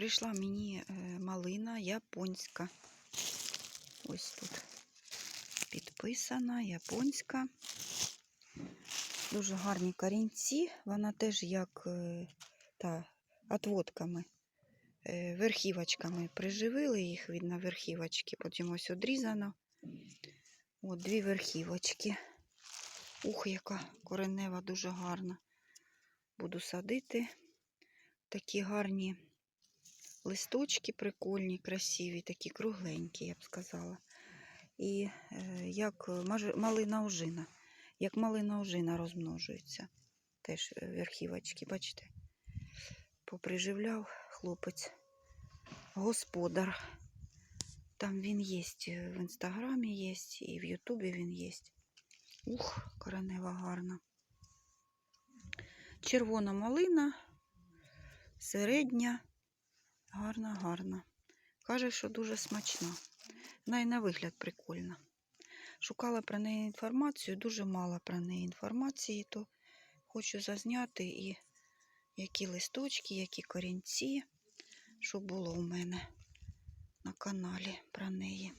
прийшла мені е, малина японська. Ось тут підписана японська. Дуже гарні корінці. Вона теж як е, та, отводками, е, верхівочками приживили їх, видно, верхівочки, потім ось одрізано. От дві верхівочки. Ух, яка коренева, дуже гарна. Буду садити. Такі гарні листочки прикольні, красиві, такі кругленькі, я б сказала. І е, як малина ожина. Як малина ожина розмножується. Теж е, верхівочки, бачите? Поприживляв хлопець. Господар. Там він є в інстаграмі є, і в Ютубі він є. Ух, коренева гарна. Червона малина, середня, гарна, гарна. Каже, що дуже смачна. Вона і на вигляд прикольна. Шукала про неї інформацію, дуже мало про неї інформації, то хочу зазняти і які листочки, які корінці, що було у мене на каналі про неї.